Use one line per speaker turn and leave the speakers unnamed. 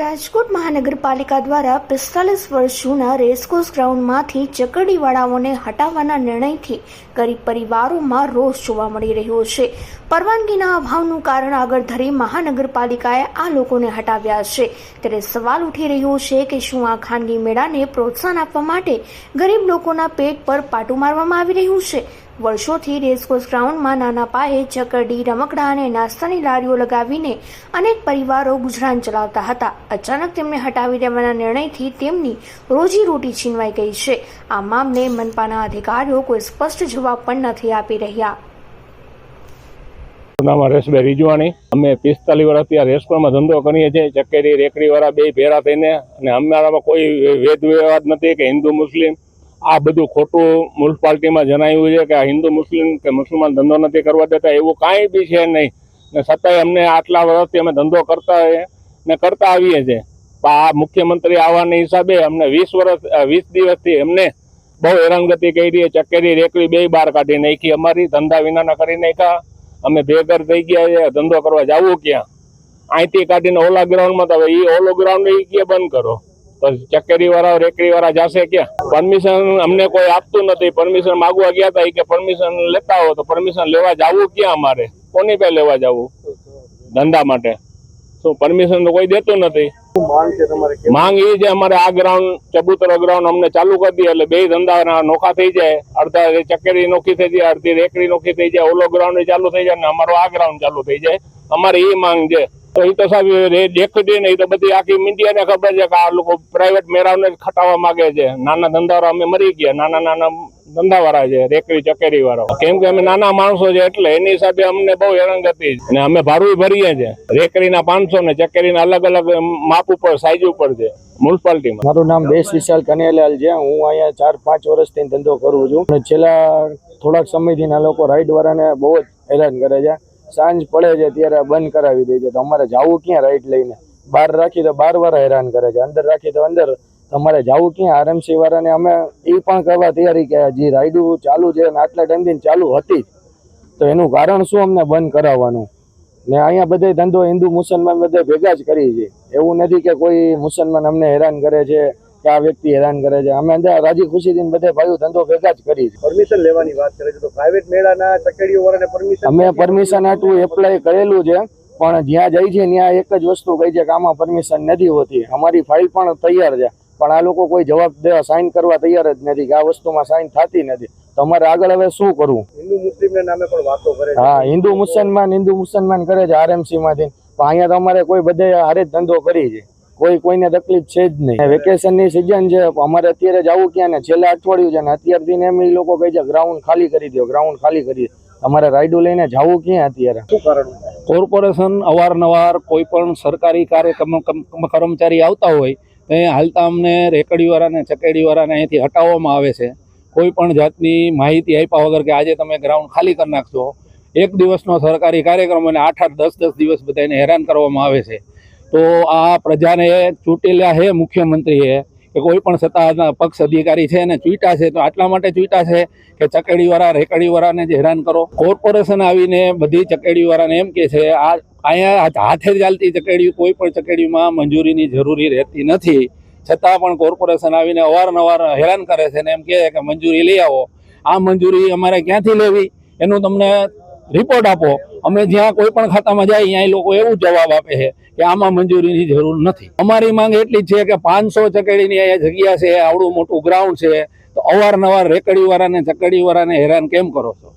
રાજકોટ મહાનગરપાલિકા દ્વારા પિસ્તાલીસ વર્ષ જૂના રેસકોર્સ ગ્રાઉન્ડમાંથી ચકરડીવાળાઓને હટાવવાના નિર્ણયથી ગરીબ પરિવારોમાં રોષ જોવા મળી રહ્યો છે. પરવાનગીના અભાવનું કારણ આગળ ધરી મહાનગરપાલિકાએ આ લોકોને હટાવ્યા છે. ત્યારે સવાલ ઉઠી રહ્યો છે કે શું આ ખાનગી મેળાને પ્રોત્સાહન આપવા માટે ગરીબ લોકોના પેટ પર પાટું મારવામાં આવી રહ્યું છે? વર્ષોથી રેસકોર્સ ગ્રાઉન્ડમાં નાના પાયે ચકરડી રમકડા અને નાસ્તાની લારીઓ લગાવીને અનેક પરિવારો ગુજરાન ચલાવતા હતા. અચાનક તેમને હટાવી દેવાના નિર્ણયથી તેમની રોજીરોટી છીનવાઈ ગઈ છે. આ મામલે મનપાના અધિકારીઓ કોઈ સ્પષ્ટ જવાબ પણ નથી આપી રહ્યા.
નામ હરેશભાઈ રીજવાણી. અમે પિસ્તાલીસ વર્ષથી આ રેસ્ટોરન્ટમાં ધંધો કરીએ છીએ. ચકેરી રેકડી વાળા બે ભેરા થઈને અને અમારામાં કોઈ વેદ વિવાદ નથી કે હિન્દુ, મુસ્લિમ આ બધું ખોટું મ્યુનિસિપાલિટીમાં જણાવ્યું છે કે આ હિન્દુ મુસ્લિમ કે મુસલમાન ધંધો નથી કરવા દેતા, એવું કાંઈ બી છે નહીં. ને છતાંય અમને આટલા વર્ષથી અમે ધંધો કરતા ને કરતા આવીએ છીએ આ મુખ્યમંત્રી આવવાના હિસાબે અમને વીસ વર્ષ વીસ દિવસથી એમને બહુ હેરાનગતિ કરી, ચકેરી, રેકડી બે બહાર કાઢી નાખી, અમારી ધંધા વિનાના કરી નાખ્યા. અમે ભેગર થઈ ગયા છે, ધંધો કરવા જવું ક્યાં? અહીંથી કાઢીને ઓલા ગ્રાઉન્ડમાં તો હવે એ ઓલો ગ્રાઉન્ડ એ કે બંધ કરો? તો ચકેરી વાળા રેકડી વાળા જશે ક્યાં? પરમિશન અમને કોઈ આપતું નથી. પરમિશન માગવા ગયા હતા કે પરમિશન લેતા હો તો પરમિશન લેવા જવું ક્યાં અમારે? કોની પાસે લેવા જવું? ધંધા માટે. શું, પરમિશન તો કોઈ દેતું નથી?
માંગ
એ છે અમારે આ ગ્રાઉન્ડ ચબુતરા ગ્રાઉન્ડ અમને ચાલુ કરી દે એટલે બે ધંધા નોખા થઈ જાય. અડધા ચકેરી નોખી થઈ જાય, અડધી રેકડી નોખી થઈ જાય, ઓલો ગ્રાઉન્ડ ચાલુ થઈ જાય અને અમારો આ ગ્રાઉન્ડ ચાલુ થઈ જાય. અમારી એ માંગ છે. તો એ તો સાહેબ દેખતી નહીં તો બધી આખી મીડિયાને ખબર છે કે આ લોકો પ્રાઇવેટ મેરાવને જ ખટાવવા માગે છે. નાના ધંધાવાળા અમે મરી ગયા, નાના નાના ધંધાવાળા છે, રેકરી ચકેરી વાળો કેમ કે અમે નાના માણસો છે એટલે એની હિસાબે અમને બહુ હેરાનગતિ અને અમે ભાડું ભરીએ છીએ રેકરીના પાંચસો ને ચકેરીના અલગ અલગ માપ ઉપર સાઈઝ ઉપર છે મ્યુનિસિપાલિટીમાં
મારું નામ દેશ વિશાલ કનેલાલ છે. હું અહીંયા ચાર પાંચ વર્ષથી ધંધો કરું છું. અને છેલ્લા થોડાક સમયથી આ લોકો રાઈડ વાળાને બહુ જ હેરાન કરે છે. સાંજ પડે છે ત્યારે બંધ કરાવી દે છે. તો અમારે જવું ક્યાં રાઈડ લઈને? બહાર રાખી તો બાર વાર હેરાન કરે છે. અંદર રાખી તો અંદર. તમારે જવું ક્યાં? આરએમસી વાળાને અમે એ પણ કરવા તૈયારી કે જે રાઈડું ચાલુ છે અને આટલા ટાઈમથી ચાલુ હતી. તો એનું કારણ શું અમને બંધ કરાવવાનું? ને અહીંયા બધે ધંધો હિન્દુ મુસલમાન બધે ભેગા જ કરી છે. એવું નથી કે કોઈ મુસલમાન અમને હેરાન કરે છે. કે આ વ્યક્તિ હેરાન કરે છે. અમે અંદર રાજી ખુશીથી બધે ભાઈઓ ધંધો ભેગા જ કરી છે
પરમિશન લેવાની વાત કરે છે. તો પ્રાઇવેટ મેળાના ચકડીઓ વાળાને પરમિશન
અમે પરમિશન આટલું એપ્લાય કરેલું છે પણ જ્યાં જાય છે ત્યાં એક જ વસ્તુ કહી છે કે આમાં પરમિશન નથી હોતી. અમારી ફાઇલ પણ તૈયાર છે. પણ આ લોકો કોઈ જવાબ દેવા સાઇન કરવા તૈયાર જ નથી કે આ વસ્તુમાં સાઇન થતી નથી. તો અમારે આગળ હવે શું કરવું?
હિન્દુ મુસ્લિમના નામે પણ વાતો કરે
હા હિન્દુ મુસલમાન હિન્દુ મુસલમાન કરે છે આરએમસી માંથી. પણ અહીંયા તો અમારે કોઈ બધે હારે જ ધંધો કરી છે. કોઈ કોઈને તકલીફ છે જ નહીં. વેકેશનની સિઝન છે અમારે અત્યારે જવું ક્યાં ને છેલ્લા અઠવાડિયું છે ને અત્યારથી એમ એ લોકો કહે છે ગ્રાઉન્ડ ખાલી કરી દો ગ્રાઉન્ડ ખાલી કરી અમારે રાઈડો લઈને જવું ક્યાં અત્યારે?
શું કારણ?
કોર્પોરેશન અવારનવાર કોઈ પણ સરકારી કાર્યક્રમ કર્મચારી આવતા હોય તો એ હાલતા અમને રેકડીવાળાને ચકેડીવાળાને અહીંથી હટાવવામાં આવે છે. કોઈ પણ જાતની માહિતી આપ્યા વગર કે આજે તમે ગ્રાઉન્ડ ખાલી કરી નાખશો એક દિવસનો સરકારી કાર્યક્રમ અને આઠ આઠ દસ દસ દિવસ બધાને હેરાન કરવામાં આવે છે. તો આ પ્રજાને ચૂંટેલા છે મુખ્યમંત્રીએ, કે કોઈ પણ સત્તાના પક્ષ અધિકારી છે અને ચૂંટા છે, તો આટલા માટે ચૂંટા છે કે ચકેડીવાળા, રેકડીવાળાને જ હેરાન કરો. કોર્પોરેશન આવીને બધી ચકેડીવાળાને એમ કે છે, આ અહીંયા હાથે ચાલતી ચકેડીઓ, કોઈ પણ ચકેડીમાં મંજૂરીની જરૂરી રહેતી નથી. છતાં પણ કોર્પોરેશન આવીને અવારનવાર હેરાન કરે છે ને એમ કહે કે, મંજૂરી લઈ આવો. આ મંજૂરી અમારે ક્યાંથી લેવી? એનું તમને રિપોર્ટ આપો. અમે જ્યાં કોઈ પણ ખાતામાં જાય, ત્યાં એ લોકો એવું જવાબ આપે છે કે આમાં મંજૂરીની જરૂર નથી. અમારી માંગ એટલી જ છે કે પાંચસો ચકેડીની અહીંયા જગ્યા છે, આવડું મોટું ગ્રાઉન્ડ છે, તો અવારનવાર રેકડીવાળાને, ચકડીવાળાને હેરાન કેમ કરો છો?